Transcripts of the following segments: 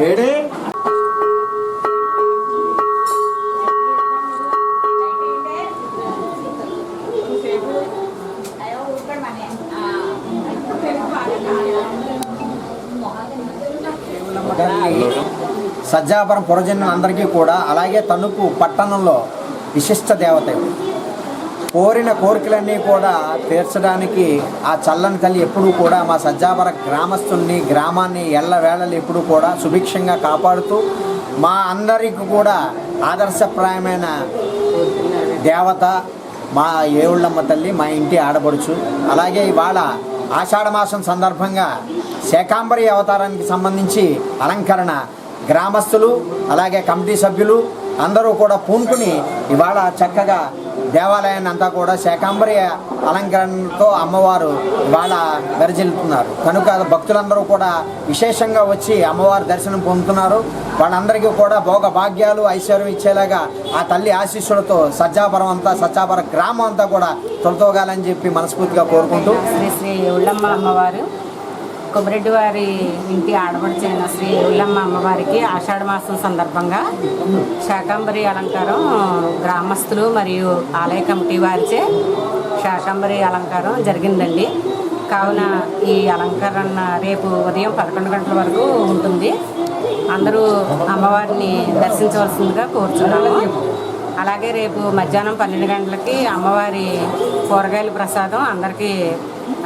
ఏడే? ఏడి సజ్జాపురం పురజనులందరికీ కూడా అలాగే తణుకు పట్టణంలో విశిష్ట దేవత కోరిన కోరికలన్నీ కూడా తీర్చడానికి ఆ చల్లని తల్లి ఎప్పుడూ కూడా మా సజ్జాపర గ్రామస్తుల్ని గ్రామాన్ని ఎల్లవేళలు ఎప్పుడూ కూడా సుభిక్షంగా కాపాడుతూ మా అందరికి కూడా ఆదర్శప్రాయమైన దేవత మా ఏవుళ్ళమ్మ తల్లి మా ఇంటి ఆడబడుచు అలాగే ఇవాళ ఆషాఢమాసం సందర్భంగా శేకాంబరి అవతారానికి సంబంధించి అలంకరణ గ్రామస్తులు అలాగే కమిటీ సభ్యులు అందరూ కూడా పూనుకుని ఇవాళ చక్కగా దేవాలయాన్ని అంతా కూడా శాకాంబరి అలంకరణతో అమ్మవారు బాగా దర్శిల్తున్నారు కనుక భక్తులందరూ కూడా విశేషంగా వచ్చి అమ్మవారి దర్శనం పొందుతున్నారు. వాళ్ళందరికీ కూడా భోగ భాగ్యాలు ఐశ్వర్యం ఇచ్చేలాగా ఆ తల్లి ఆశీస్సులతో సజ్జాపురం అంతా సజ్జాపురం గ్రామం అంతా కూడా తొలతోగాలని చెప్పి మనస్ఫూర్తిగా కోరుకుంటూ శ్రీ శ్రీ ఉళ్ళమ్మ అమ్మవారు. కొమరెడ్డి వారి ఇంటి ఆడపడిచిన శ్రీ ఉల్లమ్మ అమ్మవారికి ఆషాఢ మాసం సందర్భంగా శాకాంబరి అలంకారం గ్రామస్తులు మరియు ఆలయ కమిటీ వారిచే శాకాంబరి అలంకారం జరిగిందండి. కావున ఈ అలంకరణ రేపు ఉదయం పదకొండు గంటల వరకు ఉంటుంది. అందరూ అమ్మవారిని దర్శించవలసిందిగా కోరుచున్నాము. అలాగే రేపు మధ్యాహ్నం పన్నెండు గంటలకి అమ్మవారి కూరగాయల ప్రసాదం అందరికీ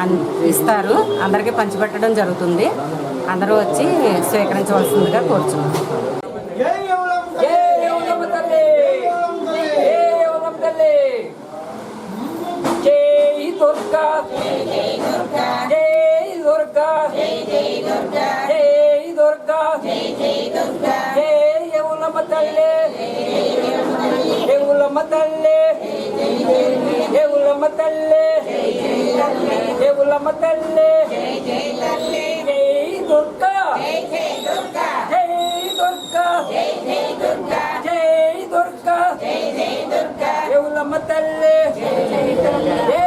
ఇస్తారు. అందరికీ పంచిపెట్టడం జరుగుతుంది. అందరూ వచ్చి స్వీకరించవలసిందిగా కోరుచున్నాం. జై యవనమ్మ తల్లి! జై యవనమ్మ తల్లి! జై దుర్గా! జై దుర్గా! జై దుర్గా! జై దుర్గా జై యవనమ్మ తల్లి! దేవులమ్మ తల్లి దేవులమ్మ తల్లి! దేవులమ్మ తల్లి. జై దుర్గా. జై దుర్గా. జై దుర్గా. దేవులమ్మ తల్లి జై తల్లి.